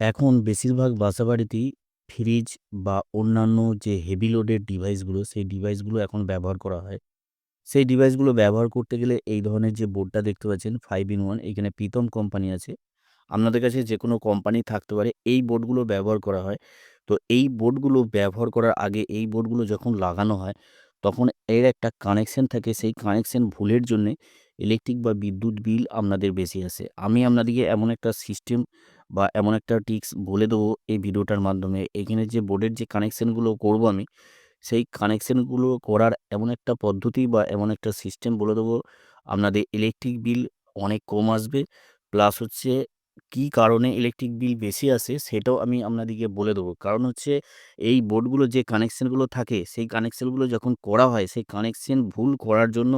এখন বেশিরভাগ বাসাবাড়িতেই ফ্রিজ বা অন্যান্য যে হেভি লোডের ডিভাইসগুলো, সেই ডিভাইসগুলো এখন ব্যবহার করা হয়। সেই ডিভাইসগুলো ব্যবহার করতে গেলে এই ধরনের যে বোর্ডটা দেখতে পাচ্ছেন 5 in 1 এখানে প্রীতম কোম্পানি আছে। আপনাদের কাছে যে কোনো কোম্পানি থাকতে পারে। এই বোর্ডগুলো ব্যবহার করা হয়। তো এই বোর্ডগুলো ব্যবহার করার আগে এই বোর্ডগুলো যখন লাগানো হয়, তখন এর একটা কানেকশন থাকে। সেই কানেকশন ভুলের জন্যে ইলেকট্রিক বা বিদ্যুৎ বিল আপনাদের বেশি আসে। আমি আপনাদেরকে এমন একটা সিস্টেম বা এমন একটা টিক্স বলে দেবো এই ভিডিওটার মাধ্যমে। এখানে যে বোর্ডের যে কানেকশানগুলো করব আমি, সেই কানেকশানগুলো করার এমন একটা পদ্ধতি বা এমন একটা সিস্টেম বলে দেবো, আপনাদের ইলেকট্রিক বিল অনেক কম আসবে। প্লাস হচ্ছে কী কারণে ইলেকট্রিক বিল বেশি আসে সেটাও আমি আপনাদেরকে বলে দেবো। কারণ হচ্ছে এই বোর্ডগুলো যে কানেকশানগুলো থাকে, সেই কানেকশানগুলো যখন করা হয়, সেই কানেকশন ভুল করার জন্য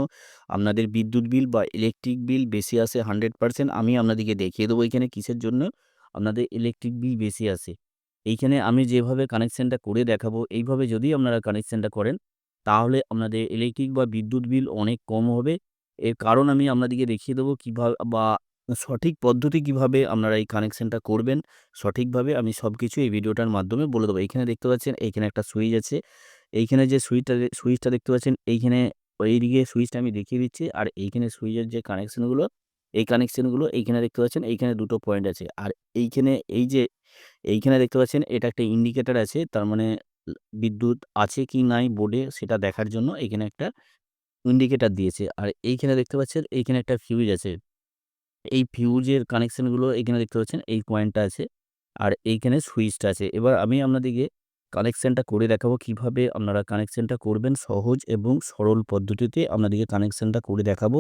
আপনাদের বিদ্যুৎ বিল বা ইলেকট্রিক বিল বেশি আসে 100% আমি আপনাদেরকে দেখিয়ে দেবো এখানে কিসের জন্য আপনাদের ইলেকট্রিক বিল বেশি আসে। এইখানে আমি যেভাবে কানেকশানটা করে দেখাবো, এইভাবে যদি আপনারা কানেকশানটা করেন, তাহলে আপনাদের ইলেকট্রিক বা বিদ্যুৎ বিল অনেক কম হবে। এর কারণ আমি আপনাদেরকে দেখিয়ে দেবো কীভাবে বা সঠিক পদ্ধতি কীভাবে আপনারা এই কানেকশানটা করবেন, সঠিকভাবে আমি সব কিছু এই ভিডিওটার মাধ্যমে বলে দেবো। এইখানে দেখতে পাচ্ছেন এইখানে একটা সুইচ আছে। এইখানে যে সুইচটা সুইচটা দেখতে পাচ্ছেন এইখানে এইদিকে সুইচটা আমি দেখিয়ে দিচ্ছি। আর এইখানে সুইচের যে কানেকশনগুলো, এই কানেকশনগুলো এইখানে দেখতে পাচ্ছেন, এইখানে দুটো পয়েন্ট আছে। আর এইখানে এই যে, এইখানে দেখতে পাচ্ছেন, এটা একটা ইন্ডিকেটার আছে। তার মানে বিদ্যুৎ আছে কি নাই বোর্ডে সেটা দেখার জন্য এইখানে একটা ইন্ডিকেটার দিয়েছে। আর এইখানে দেখতে পাচ্ছেন, এইখানে একটা ফিউজ আছে। এই ফিউজের কানেকশনগুলো এইখানে দেখতে পাচ্ছেন, এই পয়েন্টটা আছে। আর এইখানে সুইচটা আছে। এবার আমি আপনাদেরকে কানেকশনটা করে দেখাবো কীভাবে আপনারা কানেকশানটা করবেন সহজ এবং সরল পদ্ধতিতে আপনাদেরকে কানেকশানটা করে দেখাবো।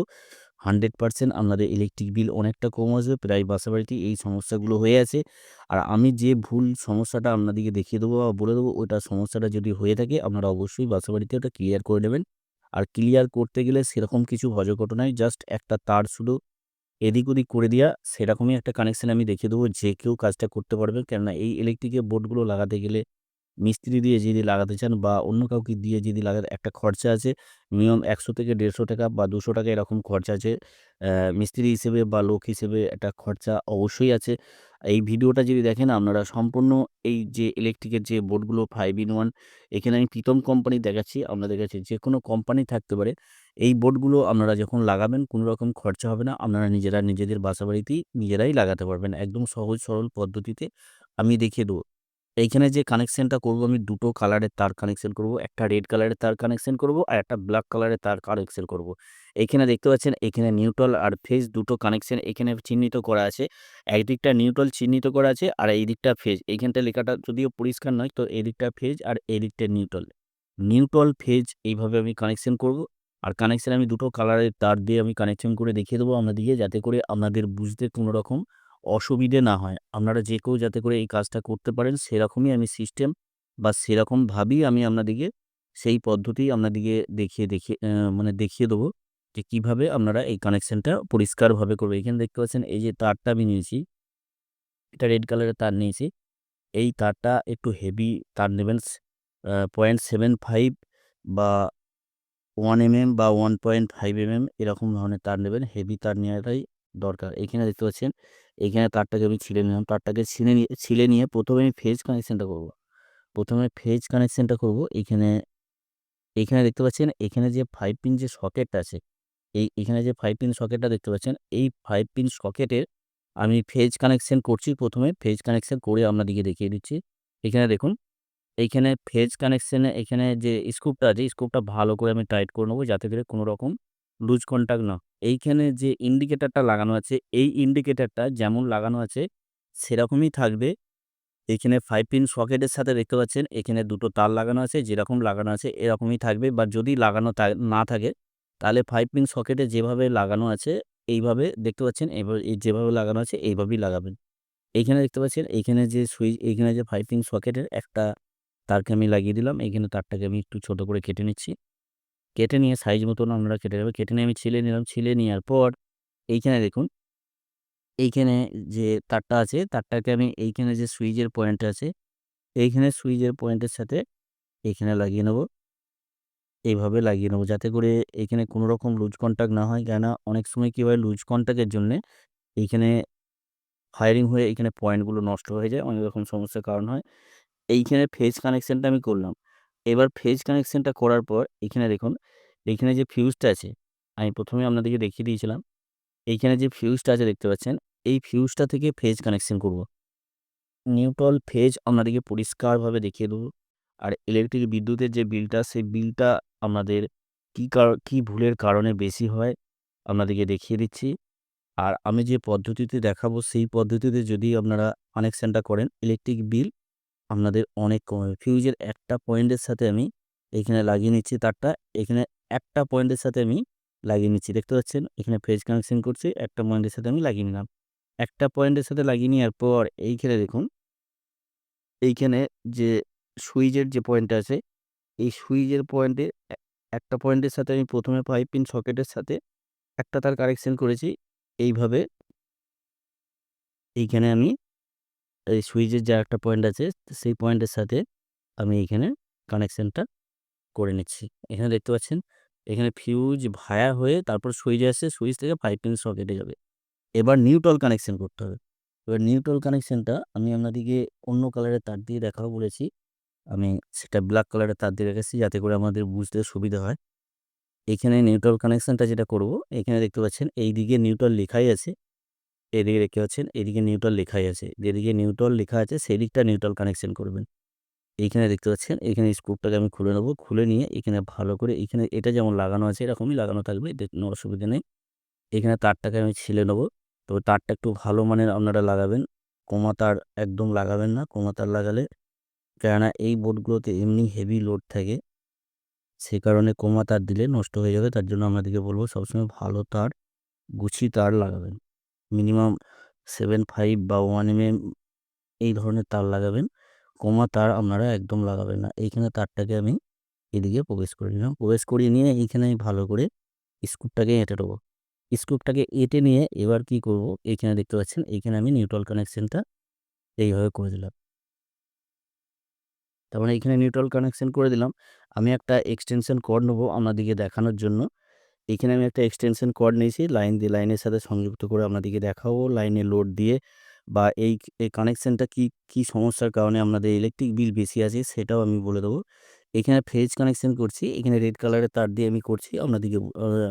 100% আপনাদের ইলেকট্রিক বিল অনেকটা কম আসবে। প্রায় বাসাবাড়িতেই এই সমস্যাগুলো হয়ে আছে। আর আমি যে ভুল সমস্যাটা আপনাদেরকে দেখিয়ে দেবো বা বলে দেবো, ওইটা সমস্যাটা যদি হয়ে থাকে, আপনারা অবশ্যই বাসাবাড়িতে ওটা ক্লিয়ার করে নেবেন। আর ক্লিয়ার করতে গেলে সেরকম কিছু ভজঘট নয়। জাস্ট একটা তার শুধু এদিক ওদিক করে দেওয়া সেরকমই একটা কানেকশান আমি দেখিয়ে দেবো। যে কেউ কাজটা করতে পারবে। কেননা এই ইলেকট্রিকের বোর্ডগুলো লাগাতে গেলে মিস্ত্রি দিয়ে যদি লাগাতে চান বা অন্য কাউকে দিয়ে যদি লাগাতে, একটা খরচা আছে। মিনিমাম ১০০ থেকে ৳১৫০ বা ৳২০০ এরকম খরচা আছে। মিস্ত্রি হিসেবে বা লোক হিসেবে একটা খরচা অবশ্যই আছে। এই ভিডিওটা যদি দেখেন, আপনারা সম্পূর্ণ এই যে ইলেকট্রিকের যে বোর্ডগুলো 5 in 1 এখানে আমি প্রীতম কোম্পানি দেখাচ্ছি। আপনাদের কাছে যে কোনো কোম্পানি থাকতে পারে। এই বোর্ডগুলো আপনারা যখন লাগাবেন, কোনো রকম খরচা হবে না। আপনারা নিজেরা নিজেদের বাসাবাড়িতেই নিজেরাই লাগাতে পারবেন। একদম সহজ সরল পদ্ধতিতে আমি দেখিয়ে দেবো। এইখানে যে কানেকশানটা করব আমি দুটো কালারের তার কানেকশান করব। একটা রেড কালারের তার কানেকশান করব আর একটা ব্ল্যাক কালারের তার কানেকশন করব। এইখানে দেখতে পাচ্ছেন এখানে নিউট্রাল আর ফেজ দুটো কানেকশন এখানে চিহ্নিত করা আছে। একদিকটা নিউট্রাল চিহ্নিত করা আছে আর এই দিকটা ফেজ। এইখানটায় লেখাটা যদিও পরিষ্কার নয়, তো এদিকটা ফেজ আর এদিকটা নিউট্রাল। নিউট্রাল ফেজ এইভাবে আমি কানেকশন করব। আর কানেকশান আমি দুটো কালারের তার দিয়ে আমি কানেকশন করে দেখিয়ে দেবো আপনাদেরকে, যাতে করে আপনাদের বুঝতে কোনো রকম অসুবিধে না হয়। আপনারা যে কেউ যাতে করে এই কাজটা করতে পারেন, সেরকমই আমি সিস্টেম বা সেরকমভাবেই আমি আপনাদেরকে সেই পদ্ধতি আপনাদেরকে দেখিয়ে দেখিয়ে মানে দেখিয়ে দেবো যে কীভাবে আপনারা এই কানেকশনটা পরিষ্কারভাবে করবে এখানে দেখতে পাচ্ছেন, এই যে তারটা আমি নিয়েছি। এটা রেড কালারের তার নিয়েছি। এই তারটা একটু হেভি তার নেবেন পয়েন্ট সেভেন ফাইভ বা 1 mm বা 1.5 mm এরকম ধরনের তার নেবেন। হেভি তার নেওয়াটাই দরকার। এখানে দেখতে পাচ্ছেন এইখানে তারটাকে আমি ছিঁড়ে নিলাম। তারটাকে ছিঁড়ে নিয়ে ছিঁড়ে নিয়ে প্রথমে আমি ফেজ কানেকশানটা করব। প্রথমে ফেজ কানেকশানটা করব। এইখানে এইখানে দেখতে পাচ্ছেন এখানে যে ফাইভ পিন যে সকেটটা আছে, এই এখানে যে ফাইভ পিন সকেটটা দেখতে পাচ্ছেন, এই ফাইভ পিন সকেটের আমি ফেজ কানেকশান করছি ১ম এ ফেজ কানেকশন করে আপনাদেরকে দেখিয়ে দিচ্ছি। এখানে দেখুন, এইখানে ফেজ কানেকশানে এখানে যে স্ক্রুপটা আছে, স্ক্রুপটা ভালো করে আমি টাইট করে নেব যাতে করে কোনো রকম লুজ কনট্যাক্ট না এইখানে যে ইন্ডিকেটরটা লাগানো আছে, এই ইন্ডিকেটরটা যেমন লাগানো আছে সেরকমই থাকবে। এখানে 5 পিন সকেটের সাথে দেখতে পাচ্ছেন এখানে দুটো তার লাগানো আছে। যেরকম লাগানো আছে এরকমই থাকবে বা যদি লাগানো না থাকে তাহলে 5 পিন সকেটে যেভাবে লাগানো আছে এইভাবে দেখতে পাচ্ছেন এভাবে এই যেভাবে লাগানো আছে এইভাবেই লাগাবেন। এইখানে দেখতে পাচ্ছেন এইখানে যে সুইচ এইখানে যে 5 পিন সকেটের একটা তারকে আমি লাগিয়ে দিলাম। এইখানে তারটাকে আমি একটু ছোট করে কেটে নিচ্ছি। কেটে নিয়ে সাইজ মতন আপনারা কেটে নেবেন। কেটে নিয়ে আমি ছিলে নিলাম। ছিলে নেওয়ার পর এইখানে দেখুন এইখানে যে তারটা আছে তারটাকে আমি এইখানে যে সুইচের পয়েন্ট আছে, এইখানে সুইচের পয়েন্টের সাথে এইখানে লাগিয়ে নেব। এইভাবে লাগিয়ে নেব যাতে করে এইখানে কোনো রকম লুজ কনট্যাক্ট না হয়। কেননা অনেক সময় কী হয় লুজ কনট্যাক্টের জন্যে এইখানে ফায়ারিং হয়ে এখানে পয়েন্টগুলো নষ্ট হয়ে যায় অনেক রকম সমস্যার কারণ হয় এইখানে ফেজ কানেকশানটা আমি করলাম এবার ফেজ কানেকশানটা করার পর এখানে দেখুন এইখানে যে ফিউজটা আছে, আমি প্রথমে আপনাদেরকে দেখিয়ে দিয়েছিলাম এইখানে যে ফিউজটা আছে দেখতে পাচ্ছেন, এই ফিউজটা থেকে ফেজ কানেকশান করব। নিউট্রাল ফেজ আপনাদেরকে পরিষ্কারভাবে দেখিয়ে দেবো, আর ইলেকট্রিক বিদ্যুতের যে বিলটা সেই বিলটা আপনাদের কী কার, কী ভুলের কারণে বেশি হয়, আপনাদেরকে দেখিয়ে দিচ্ছি। আর আমি যে পদ্ধতিতে দেখাবো, সেই পদ্ধতিতে যদি আপনারা কানেকশানটা করেন ইলেকট্রিক বিল আপনাদের অনেক কমে। ফিউজের একটা পয়েন্টের সাথে আমি এখানে লাগিয়ে নিচ্ছি তারটা। এখানে একটা পয়েন্টের সাথে আমি লাগিয়ে নিচ্ছি। দেখতে পাচ্ছেন? এখানে ফেজ কানেকশন করছি, একটা পয়েন্টের সাথে আমি লাগিয়ে নিলাম। একটা পয়েন্টের সাথে লাগিয়ে নেওয়ার পর এইখানে দেখুন, এইখানে যে সুইচের যে পয়েন্ট আছে, এই সুইচের পয়েন্টে একটা পয়েন্টের সাথে আমি প্রথমে পাইপ পিন সকেটের সাথে একটা তার কানেকশন করেছি। এইভাবে এইখানে আমি এই সুইচের যে একটা পয়েন্ট আছে, সেই পয়েন্টের সাথে আমি এইখানে কানেকশানটা করে নিচ্ছি। এখানে দেখতে পাচ্ছেন, এখানে ফিউজ ভায়া হয়ে তারপর সুইচ আসছে সুইচ থেকে পাইপ পিন সকেটে যাবে। এবার নিউট্রাল কানেকশন করতে হবে। এবার নিউট্রাল কানেকশনটা আমি আপনাদেরকে অন্য কালারের তার দিয়ে দেখাবো বলেছি। আমি সেটা ব্ল্যাক কালারের তার দিয়ে রেখেছি যাতে করে আমাদের বুঝতে সুবিধা হয়। এখানে নিউট্রাল কানেকশনটা যেটা করব, এখানে দেখতে পাচ্ছেন এই দিকে নিউট্রাল লেখাই আছে। এদিকে দেখতে পাচ্ছেন, এদিকে নিউট্রাল লেখাই আছে। যেদিকে নিউট্রাল লেখা আছে সেই দিকটা নিউট্রাল কানেকশন করবেন। এইখানে দেখতে পাচ্ছেন, এখানে স্ক্রুপটাকে আমি খুলে নেব। খুলে নিয়ে এখানে ভালো করে এখানে এটা যেমন লাগানো আছে, এরকমই লাগানো থাকবে কোনো অসুবিধা নেই। এখানে তারটাকে আমি ছিলে নেব। তো তারটা একটু ভালো মানের আপনারা লাগাবেন। কোমা তার একদম লাগাবেন না, কোমা তার লাগালে। কেননা এই বোর্ডগুলোতে এমনি হেভি লোড থাকে। সে কারণে কোমা তার দিলে নষ্ট হয়ে যাবে, তার জন্য আপনাদেরকে বলব সবসময় ভালো তার, গুছি তার লাগাবেন। মিনিমাম সেভেন ফাইভ বা ওয়ান এম এই ধরনের তার লাগাবেন। কমা তার আপনারা একদম লাগাবেন না। এইখানে তারটাকে আমি এদিকে প্রবেশ করে নিলাম। প্রবেশ করিয়ে নিয়ে এইখানে আমি ভালো করে স্ক্রুপটাকে এঁটে দেবো স্ক্রুপটাকে এঁটে নিয়ে এবার কি করব? এইখানে দেখতে পাচ্ছেন, এইখানে আমি নিউট্রাল কানেকশানটা এইভাবে করে দিলাম। তার মানে এইখানে নিউট্রাল কানেকশান করে দিলাম। আমি একটা এক্সটেনশন কর্ড নেব আপনাদেরকে দেখানোর জন্য। এখানে আমি একটা এক্সটেনশন কর্ড নিয়েছি। লাইন দিয়ে লাইনের সাথে সংযুক্ত করে আপনাদেরকে দেখাবো। লাইনে লোড দিয়ে বা এই কানেকশানটা কি কি সমস্যার কারণে আপনাদের ইলেকট্রিক বিল বেশি আছে সেটাও আমি বলে দেবো। এখানে ফেজ কানেকশান করছি। এখানে রেড কালারের তার দিয়ে আমি করছি। আপনাদেরকে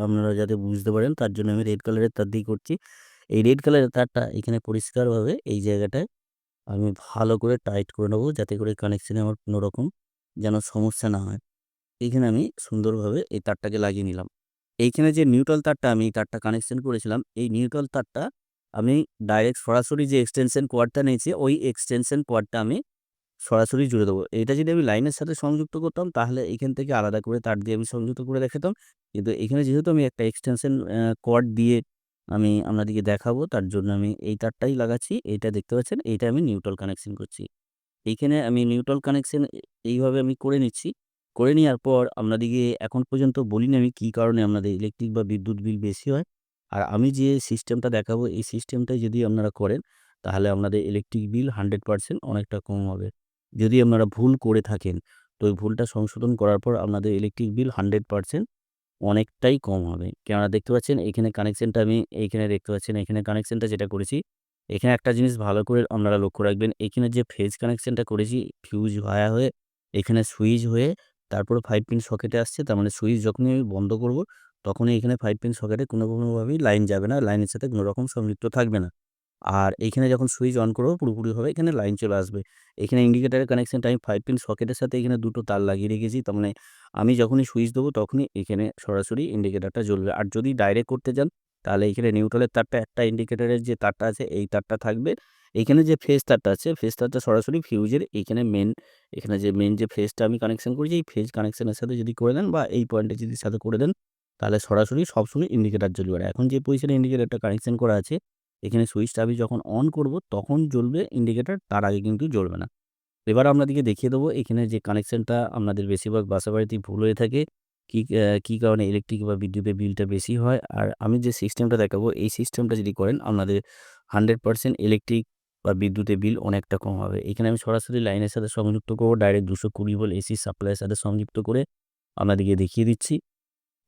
আপনারা যাতে বুঝতে পারেন তার জন্য আমি রেড কালারের তার দিয়ে করছি। এই রেড কালারের তারটা এখানে পরিষ্কারভাবে এই জায়গাটায় আমি ভালো করে টাইট করে নেব যাতে করে কানেকশানে আমার কোনো রকম যেন সমস্যা না হয়। এইখানে আমি সুন্দরভাবে এই তারটাকে লাগিয়ে নিলাম। এইখানে যে নিউট্রাল তারটা আমি তারটা কানেকশন করেছিলাম, এই নিউট্রাল তারটা আমি ডাইরেক্ট সরাসরি যে এক্সটেনশন কোয়াডটা নিয়েছি, ওই এক্সটেনশন কোয়াডটা আমি সরাসরি জুড়ে দেবো। এটা যদি আমি লাইনের সাথে সংযুক্ত করতাম, তাহলে এখান থেকে আলাদা করে তার দিয়ে আমি সংযুক্ত করে দেখাতাম। কিন্তু এখানে যেহেতু আমি একটা এক্সটেনশন কোয়াড দিয়ে আমি আপনাদেরকে দেখাবো, তার জন্য আমি এই তারটাই লাগাচ্ছি, এইটা দেখতে পাচ্ছেন, এইটা আমি নিউট্রাল কানেকশন করছি। এইখানে আমি নিউট্রাল কানেকশন এইভাবে আমি করে নিচ্ছি। করে নেওয়ার পর আপনাদেরকে এখন পর্যন্ত বলিনি আমি কী কারণে আপনাদের ইলেকট্রিক বা বিদ্যুৎ বিল বেশি হয়। আর আমি যে সিস্টেমটা দেখাবো, এই সিস্টেমটাই যদি আপনারা করেন, তাহলে আপনাদের ইলেকট্রিক বিল হান্ড্রেড পারসেন্ট অনেকটা কম হবে। যদি আপনারা ভুল করে থাকেন, তো ওই ভুলটা সংশোধন করার পর আপনাদের ইলেকট্রিক বিল হান্ড্রেড পারসেন্ট অনেকটাই কম হবে। কেননা দেখতে পাচ্ছেন, এখানে কানেকশানটা আমি এইখানে দেখতে পাচ্ছেন, এখানে কানেকশানটা যেটা করেছি, এখানে একটা জিনিস ভালো করে আপনারা লক্ষ্য রাখবেন, এখানে যে ফেজ কানেকশানটা করেছি ফিউজ ভায়া হয়ে, এখানে সুইচ হয়ে তারপরে ফাইভ পিন সকেটে আসছে, তার মানে সুইচ যখনই আমি বন্ধ করব, তখনই এখানে ফাইভ পিন সকেটে কোনো কোনোভাবেই লাইন যাবে না লাইনের সাথে কোনো রকম সংযুক্ত থাকবে না। আর এইখানে যখন সুইচ অন করব পুরোপুরিভাবে এখানে লাইন চলে আসবে। এখানে ইন্ডিকেটারের কানেকশানটা আমি ফাইভ পিন সকেটের সাথে এখানে দুটো তার লাগিয়ে রেখেছি, তার মানে আমি যখনই সুইচ দেবো তখনই এখানে সরাসরি ইন্ডিকেটারটা জ্বলবে। আর যদি ডাইরেক্ট করতে যান তাহলে এখানে নিউট্রালের তারটা একটা ইন্ডিকেটারের যে তারটা আছে, এই তারটা থাকবে। এখানে যে ফেজ তারটা আছে ফেজ তারটা সরাসরি ফিউজের এখানে মেন এখানে যে মেন যে ফেজটা আমি কানেকশন করেছি, এই ফেজ কানেকশনের সাথে যদি করে দেন বা এই পয়েন্টে যদি সাথে করে দেন, তাহলে সরাসরি সবসময় ইন্ডিকেটার জ্বলবে। আর এখন যে পজিশনে ইন্ডিকেটারটা কানেকশন করা আছে, এখানে সুইচটা আমি যখন অন করব, তখন জ্বলবে ইন্ডিকেটার তার আগে কিন্তু জ্বলবে না। এবার আপনাদেরকে দেখিয়ে দেবো, এখানে যে কানেকশানটা আপনাদের বেশিরভাগ বাসা বাড়িতেই ভুল হয়ে থাকে, কী কী কারণে ইলেকট্রিক বা বিদ্যুতের বিলটা বেশি হয়, আর আমি যে সিস্টেমটা দেখাবো, এই সিস্টেমটা যদি করেন, আপনাদের হান্ড্রেড পারসেন্ট ইলেকট্রিক বা বিদ্যুতের বিল অনেকটা কম হবে। এখানে আমি সরাসরি লাইনের সাথে সংযুক্ত করব, ডাইরেক্ট দুশো কুড়ি ভোল্ট এসি সাপ্লাইয়ের সাথে সংযুক্ত করে আপনাদেরকে দেখিয়ে দিচ্ছি।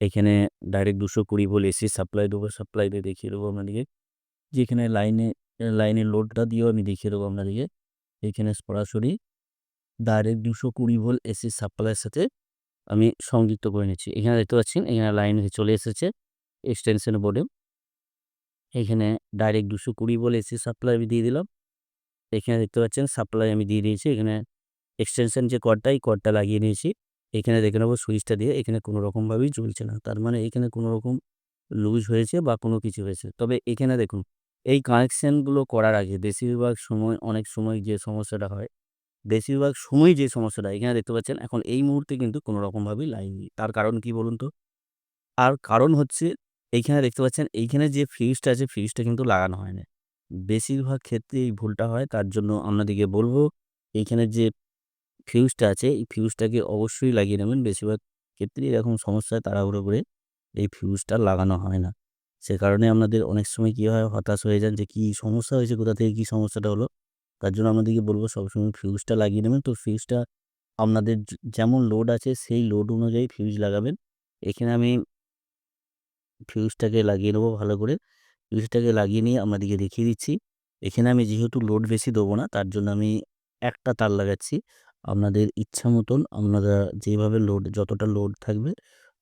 এখানে ডাইরেক্ট দুশো কুড়ি ভোল্ট এসি সাপ্লাই দেবো, সাপ্লাই দিয়ে দেখিয়ে দেবো আপনাদেরকে। যেখানে লাইনে, লাইনের লোডটা দিয়েও আমি দেখিয়ে দেবো আপনাদেরকে। এখানে সরাসরি ডাইরেক্ট দুশো কুড়ি ভোল্ট এসি সাপ্লাইয়ের সাথে আমি সংযুক্ত করে নিচ্ছি। এখানে দেখতে পাচ্ছেন, এখানে লাইন চলে এসেছে এক্সটেনশন বোর্ডে। এখানে ডাইরেক্ট দুশো কুড়ি ভোল্ট এসি সাপ্লাই আমি দিয়ে দিলাম। এখানে দেখতে পাচ্ছেন সাপ্লাই আমি দিয়ে দিয়েছি। এখানে এক্সটেনশন যে কর্ডটা এই কর্ডটা লাগিয়ে নিয়েছি এখানে দেখে নেব সুইচটা দিয়ে এখানে কোনো রকমভাবেই জ্বলছে না। তার মানে এখানে কোনো রকম লুজ হয়েছে বা কোনো কিছু হয়েছে। তবে এখানে দেখুন, এই কানেকশানগুলো করার আগে বেশিরভাগ সময়, অনেক সময় যে সমস্যাটা হয়, বেশিরভাগ সময় যে সমস্যাটা, এখানে দেখতে পাচ্ছেন এখন এই মুহূর্তে কিন্তু কোনো রকমভাবেই লাইন নেই। তার কারণ কি বলুন তো? আর কারণ হচ্ছে এইখানে দেখতে পাচ্ছেন, এইখানে যে ফিউজটা আছে ফিউজটা কিন্তু লাগানো হয় না বেশিরভাগ ক্ষেত্রে এই ভুলটা হয়, তার জন্য আপনাদেরকে বলব এইখানে যে ফিউজটা আছে, এই ফিউজটাকে অবশ্যই লাগিয়ে নেবেন। বেশিরভাগ ক্ষেত্রে এরকম সমস্যা তাড়াহুড়ো করে এই ফিউজটা লাগানো হয় না। সে কারণে আপনাদের অনেক সময় কী হয়, হতাশ হয়ে যান যে, কী সমস্যা হয়েছে? কোথা থেকে কী সমস্যাটা হলো? তার জন্য আপনাদেরকে বলব, সবসময় ফিউজটা লাগিয়ে নেবেন। তো ফিউজটা আপনাদের যেমন লোড আছে, সেই লোড অনুযায়ী ফিউজ লাগাবেন। এখানে আমি ফিউজটাকে লাগিয়ে নেব ভালো করে। ফিউজটাকে লাগিয়ে নিয়ে আপনাদেরকে দেখিয়ে দিচ্ছি। এখানে আমি যেহেতু লোড বেশি দেবো না, তার জন্য আমি একটা তার লাগাচ্ছি। আপনাদের ইচ্ছা মতন আপনারা যেভাবে লোড যতটা লোড থাকবে,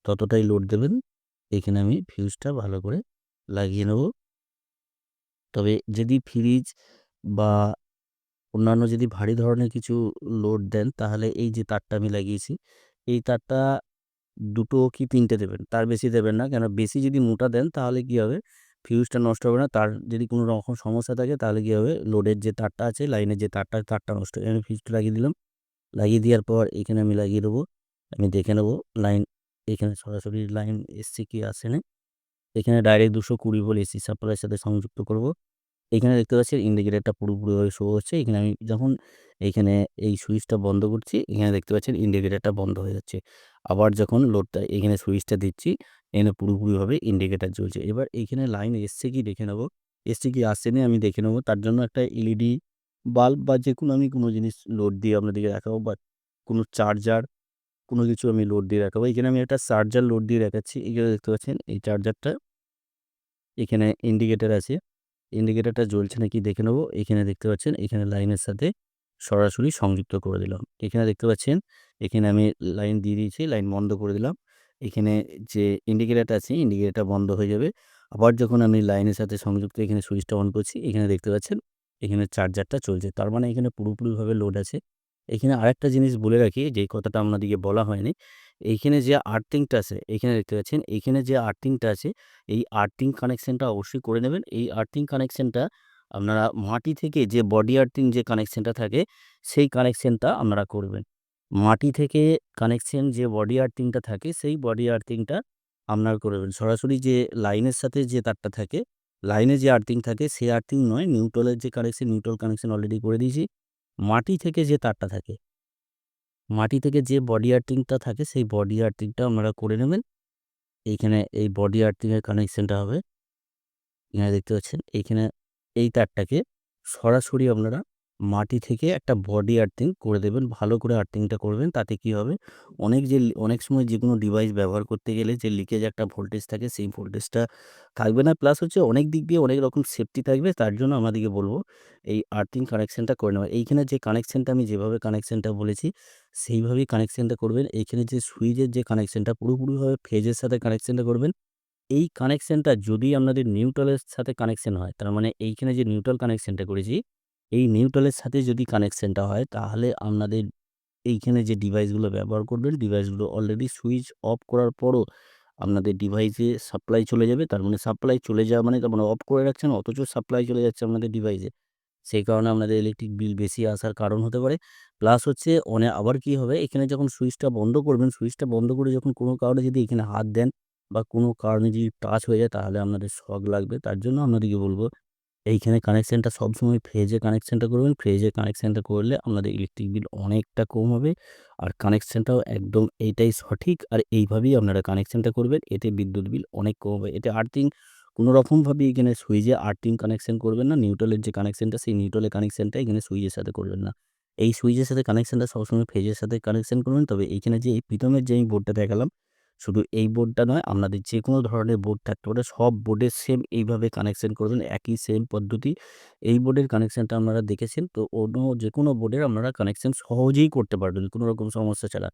ততটাই লোড দেবেন। এখানে আমি ফিউজটা ভালো করে লাগিয়ে নেব। তবে যদি ফ্রিজ বা অন্যান্য যদি ভারী ধরনের কিছু লোড দেন, তাহলে এই যে তারটা আমি লাগিয়েছি, এই তারটা দুটো কি তিনটে দেবেন? তার বেশি দেবেন না, কেন বেশি যদি মোটা দেন, তাহলে কি হবে? ফিউজটা নষ্ট হবে না। তার যদি কোনো রকম সমস্যা থাকে, তাহলে কী হবে? লোডের যে তারটা আছে লাইনের যে তারটা তারটা নষ্ট হয়ে আমি ফিউজটা লাগিয়ে দিলাম। লাগিয়ে দেওয়ার পর এখানে আমি লাগিয়ে দেবো। আমি দেখে নেব লাইন এখানে সরাসরি লাইন এসছে কি আসে না? এখানে ডাইরেক্ট দুশো কুড়ি ভোল্ট এসি সাপ্লাইয়ের সাথে সংযুক্ত করব। এখানে দেখতে পাচ্ছেন ইন্ডিকেটারটা পুরোপুরিভাবে শো হচ্ছে। এখানে আমি যখন এইখানে এই সুইচটা বন্ধ করছি, এখানে দেখতে পাচ্ছেন ইন্ডিকেটারটা বন্ধ হয়ে যাচ্ছে। আবার যখন লোডটা এখানে সুইচটা দিচ্ছি, এখানে পুরোপুরিভাবে ইন্ডিকেটার জ্বলছে। এবার এইখানে লাইন এসছে কি দেখে নেব। এসছে কি আসছে না আমি দেখে নেব। তার জন্য একটা এলইডি বাল্ব বা যে কোনো আমি কোনো জিনিস লোড দিয়ে আপনাদেরকে দেখাবো বা কোনো চার্জার কোনো কিছু আমি লোড দিয়ে রাখাবো এখানে আমি একটা চার্জার লোড দিয়ে দেখাচ্ছি। এখানে দেখতে পাচ্ছেন এই চার্জারটা এখানে ইন্ডিকেটার আছে। ইন্ডিকেটারটা জ্বলছে নাকি দেখে নেব। এখানে দেখতে পাচ্ছেন, এখানে লাইনের সাথে সরাসরি সংযুক্ত করে দিলাম। এখানে দেখতে পাচ্ছেন, এখানে আমি লাইন দিয়ে দিয়েছি লাইন বন্ধ করে দিলাম। এখানে যে ইন্ডিকেটারটা আছে ইন্ডিকেটারটা বন্ধ হয়ে যাবে। আবার যখন আমি লাইনের সাথে সংযুক্ত, এখানে সুইচটা অন করছি, এখানে দেখতে পাচ্ছেন, এখানে চার্জারটা চলছে। তার মানে এখানে পুরোপুরিভাবে লোড আছে। এখানে আরেকটা জিনিস বলে রাখি, যে কথাটা আপনাদেরকে বলা হয়নি এইখানে যে আর্থিংটা আছে এখানে দেখতে পাচ্ছেন, এইখানে যে আর্থিংটা আছে, এই আর্থিং কানেকশানটা অবশ্যই করে নেবেন। এই আর্থিং কানেকশানটা আপনারা মাটি থেকে যে বডি আর্থিং যে কানেকশানটা থাকে, সেই কানেকশানটা আপনারা করবেন। মাটি থেকে কানেকশান যে বডি আর্থিংটা থাকে, সেই বডি আর্থিংটা আপনারা করবেন সরাসরি যে লাইনের সাথে যে তারটা থাকে, লাইনে যে আর্থিং থাকে, সেই আর্থিং নয়, নিউট্রালের যে কানেকশন, নিউট্রাল কানেকশন অলরেডি করে দিয়েছি। মাটি থেকে যে তারটা থাকে মাটি থেকে যে বডি আর্থিংটা থাকে, সেই বডি আর্থিংটা আপনারা করে নেবেন। এইখানে এই বডি আর্থিংয়ের কানেকশানটা হবে। এখানে দেখতে পাচ্ছেন, এইখানে এই তারটাকে সরাসরি আপনারা মাটি থেকে একটা বডি আর্থিং করে দেবেন, ভালো করে আর্থিংটা করবেন, তাতে কি হবে? অনেক যে অনেক সময় যে কোনো ডিভাইস ব্যবহার করতে গেলে যে লিকেজ একটা ভোল্টেজ থাকে, সেই ভোল্টেজটা থাকবে না। প্লাস হচ্ছে অনেক দিক দিয়ে অনেক রকম সেফটি থাকবে, তার জন্য আমাদেরকে বলব, এই আর্থিং কানেকশানটা করে নেওয়া। এইখানে যে কানেকশানটা আমি যেভাবে কানেকশানটা বলেছি, সেইভাবেই কানেকশানটা করবেন। এইখানে যে সুইচের যে কানেকশানটা পুরোপুরিভাবে ফেজের সাথে কানেকশানটা করবেন। এই কানেকশানটা যদি আপনাদের নিউট্রালের সাথে কানেকশান হয়, তার মানে এইখানে যে নিউট্রাল কানেকশানটা করেছি এই নিউট্রালের সাথে যদি কানেকশানটা হয়, তাহলে আপনাদের এইখানে যে ডিভাইসগুলো ব্যবহার করবেন ডিভাইসগুলো অলরেডি সুইচ অফ করার পরও আপনাদের ডিভাইসে সাপ্লাই চলে যাবে। তার মানে সাপ্লাই চলে যাওয়া মানে তার মানে অফ করে রাখছেন, অথচ সাপ্লাই চলে যাচ্ছে আপনাদের ডিভাইসে সেই কারণে আপনাদের ইলেকট্রিক বিল বেশি আসার কারণ হতে পারে। প্লাস হচ্ছে অনেক আবার কি হবে, এখানে যখন সুইচটা বন্ধ করবেন সুইচটা বন্ধ করে যখন কোনো কারণে যদি এখানে হাত দেন বা কোনো কারণে যদি টাচ হয়ে যায়, তাহলে আপনাদের শখ লাগবে। তার জন্য আপনাদেরকে বলব এইখানে কানেকশানটা সবসময় ফ্রেজে কানেকশানটা করবেন। ফ্রেজে কানেকশানটা করলে আপনাদের ইলেকট্রিক বিল অনেকটা কম হবে। আর কানেকশানটাও একদম এইটাই সঠিক। আর এইভাবেই আপনারা কানেকশানটা করবেন, এতে বিদ্যুৎ বিল অনেক কম হবে। এতে আর্থিং কোনো রকমভাবে এখানে সুইচে আর্থিং কানেকশান করবেন না। নিউট্রালের যে কানেকশানটা, সেই নিউট্রালের কানেকশানটা এখানে সুইচের সাথে করবেন না। এই সুইচের সাথে কানেকশানটা সবসময় ফেজের সাথে কানেকশান করবেন। তবে এইখানে যে এই প্রথমের যে আমি বোর্ডটা দেখালাম শুধু এই বোর্ডটা নয়, আপনাদের যে কোনো ধরনের বোর্ড থাকতে পারে, সব বোর্ডে সেম এইভাবে কানেকশন করবেন, একই সেম পদ্ধতি। এই বোর্ডের কানেকশানটা আপনারা দেখেছেন, তো অন্য যে কোনো বোর্ডের আপনারা কানেকশান সহজেই করতে পারবেন, কোনো রকম সমস্যা ছাড়া।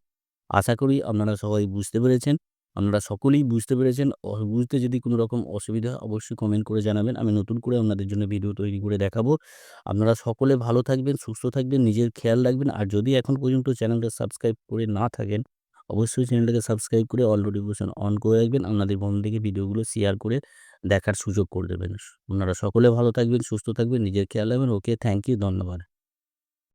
আশা করি আপনারা সবাই বুঝতে পেরেছেন, আপনারা সকলেই বুঝতে পেরেছেন বুঝতে যদি কোনো রকম অসুবিধা অবশ্যই কমেন্ট করে জানাবেন, আমি নতুন করে আপনাদের জন্য ভিডিও তৈরি করে দেখাবো। আপনারা সকলে ভালো থাকবেন, সুস্থ থাকবেন, নিজের খেয়াল রাখবেন, আর যদি এখন পর্যন্ত চ্যানেলটা সাবস্ক্রাইব করে না থাকেন অবশ্যই চ্যানেলটাকে সাবস্ক্রাইব করে অল নোটিফিকেশন অন করে রাখবেন। আপনাদের বন্ধুদেরকে ভিডিওগুলো শেয়ার করে দেখার সুযোগ করে দেবেন। আপনারা সকলে ভালো থাকবেন, সুস্থ থাকবেন, নিজের খেয়াল রাখবেন। ওকে থ্যাংক ইউ ধন্যবাদ।